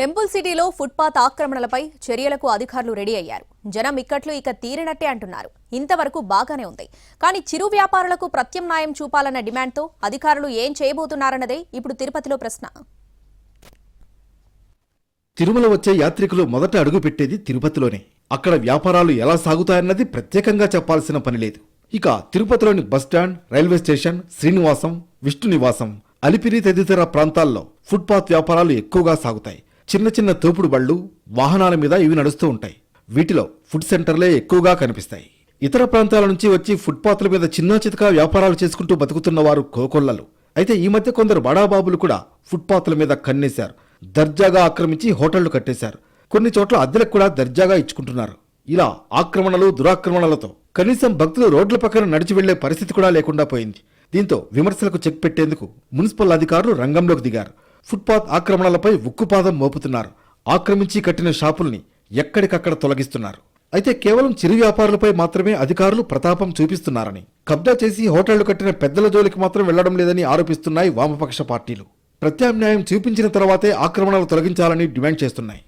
Temple సిటీలో footpath ఆక్రమణలపై చర్యలకు అధికారులు రెడీ అయ్యారు. జనం ఇక్కట్లు ఇక తీరినట్టే అంటున్నారు. ఇంతవరకు బాగానే ఉంది. కానీ చిరు వ్యాపారులకు ప్రత్యామ్నాయం చూపాలన్న డిమాండ్తో అధికారులు ఏం చేయబోతున్నారన్నదే ఇప్పుడు తిరుపతిలో ప్రశ్న. తిరుమల వచ్చే యాత్రికులు మొదట అడుగు పెట్టేది తిరుపతిలోనే. అక్కడ వ్యాపారాలు ఎలా సాగుతాయన్నది ప్రత్యేకంగా చెప్పాల్సిన పని లేదు. ఇక తిరుపతిలోని bus stand railway station Srinivasam Vishnu Nivasam Alipiri తదితర ప్రాంతాల్లో ఫుట్పాత్ వ్యాపారాలు ఎక్కువగా సాగుతాయి. చిన్న చిన్న తోపుడు బళ్ళు వాహనాల మీద ఇవి నడుస్తూ ఉంటాయి. వీటిలో ఫుడ్ సెంటర్లే ఎక్కువగా కనిపిస్తాయి. ఇతర ప్రాంతాల నుంచి వచ్చి ఫుట్పాత్ల మీద చిన్న చితకా వ్యాపారాలు చేసుకుంటూ బతుకుతున్న వారు కోకొల్లలు. అయితే ఈ మధ్య కొందరు బడాబాబులు కూడా ఫుట్పాత్ల మీద కన్నేశారు. దర్జాగా ఆక్రమించి హోటళ్ళు కట్టేశారు. కొన్ని చోట్ల అద్దెలకు కూడా దర్జాగా ఇచ్చుకుంటున్నారు. ఇలా ఆక్రమణలు దురాక్రమణలతో కనీసం భక్తులు రోడ్ల పక్కన నడిచి వెళ్ళే పరిస్థితి కూడా లేకుండా పోయింది. దీంతో విమర్శలకు చెక్ పెట్టేందుకు మున్సిపల్ అధికారులు రంగంలోకి దిగారు. ఫుట్పాత్ ఆక్రమణలపై ఉక్కుపాదం మోపుతున్నారు. ఆక్రమించి కట్టిన షాపుల్ని ఎక్కడికక్కడ తొలగిస్తున్నారు. అయితే కేవలం చిరు వ్యాపారులపై మాత్రమే అధికారులు ప్రతాపం చూపిస్తున్నారని. కబ్జా చేసి హోటళ్ళు కట్టిన పెద్దల జోలికి మాత్రం వెళ్ళడం లేదని ఆరోపిస్తున్నాయి వామపక్ష పార్టీలు. ప్రత్యామ్నాయం చూపించిన తర్వాతే ఆక్రమణలు తొలగించాలని డిమాండ్ చేస్తున్నాయి.